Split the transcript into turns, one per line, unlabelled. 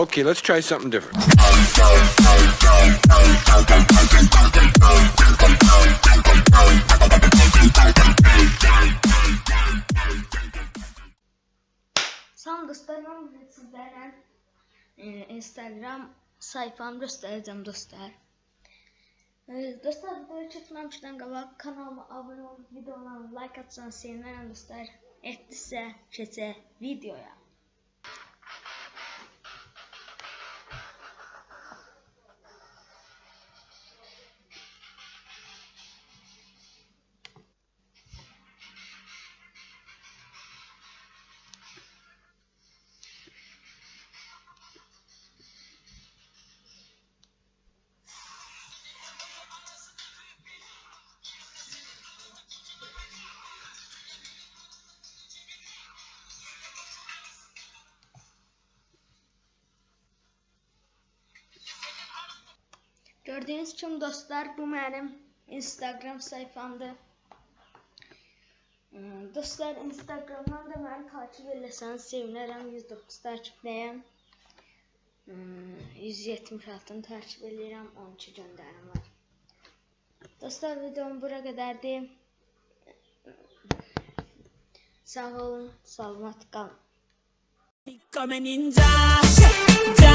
Okay, let's try something different.
Salam dostlar, mən bugün sizlərə e, Instagram sayfamı göstərəcəm dostlar. E, dostlar, videoyu çəkməmişdən qabaq kanalıma abunə olub videolarıma like atsanız sevinərəm dostlar. Etdisə keçək videoya. Gördüyünüz kimi dostlar, bu mənim Instagram sayfamdır. Dostlar, Instagramdan da məni takip eləsəniz sevinərəm. 109 takipdəyəm. Hmm, 176-ını takip eləyirəm, 12 göndərim var. Dostlar, videom bura qədərdir. Sağ olun, salamat qalın.
Come ninja, ja,